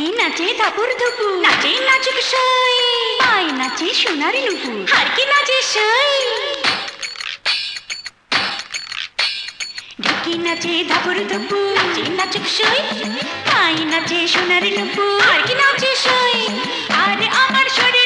নাচে নাচে ঠাকুর ধুপু। নাচে, নাচুক সই। পায় নাচে নাচে সই। ঢুকি নাচে ধাপুর ধুপু। নাচে, নাচুক সই। পায় নাচে সোনার আর কি নাচে সই। আর আমার শরীর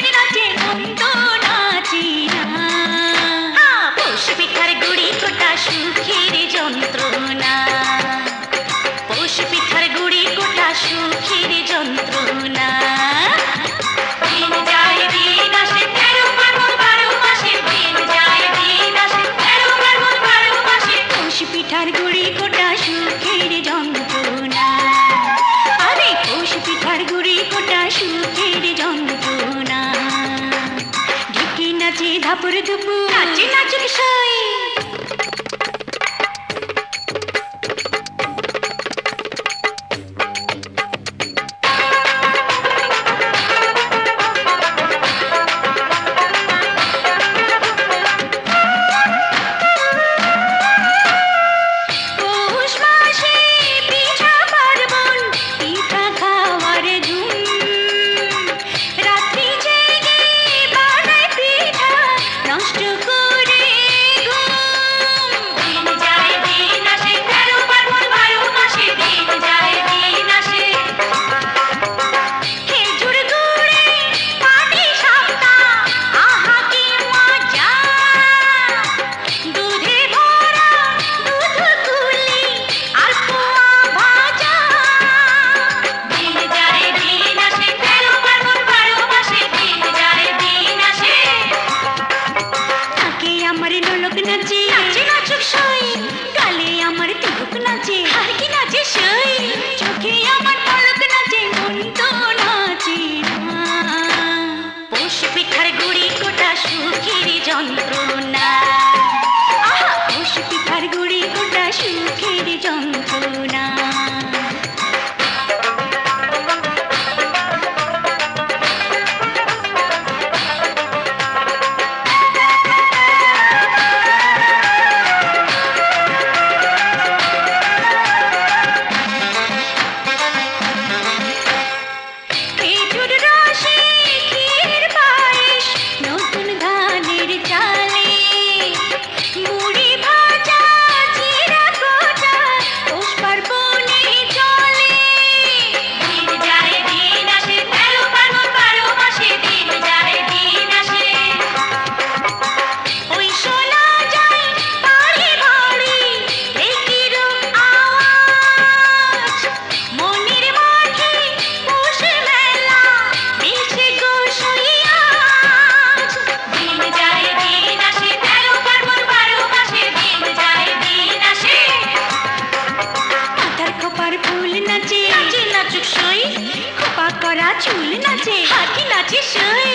লোলক নাচে। নাচে নাচুক সই। গালে আমার তুলুক নাচে। আর কি নাচে সই? চোখে আমার পলক নাচে। মন তো নাচে না। পিঠার গুড়ি কোটা সুখের যন্ত্র। 一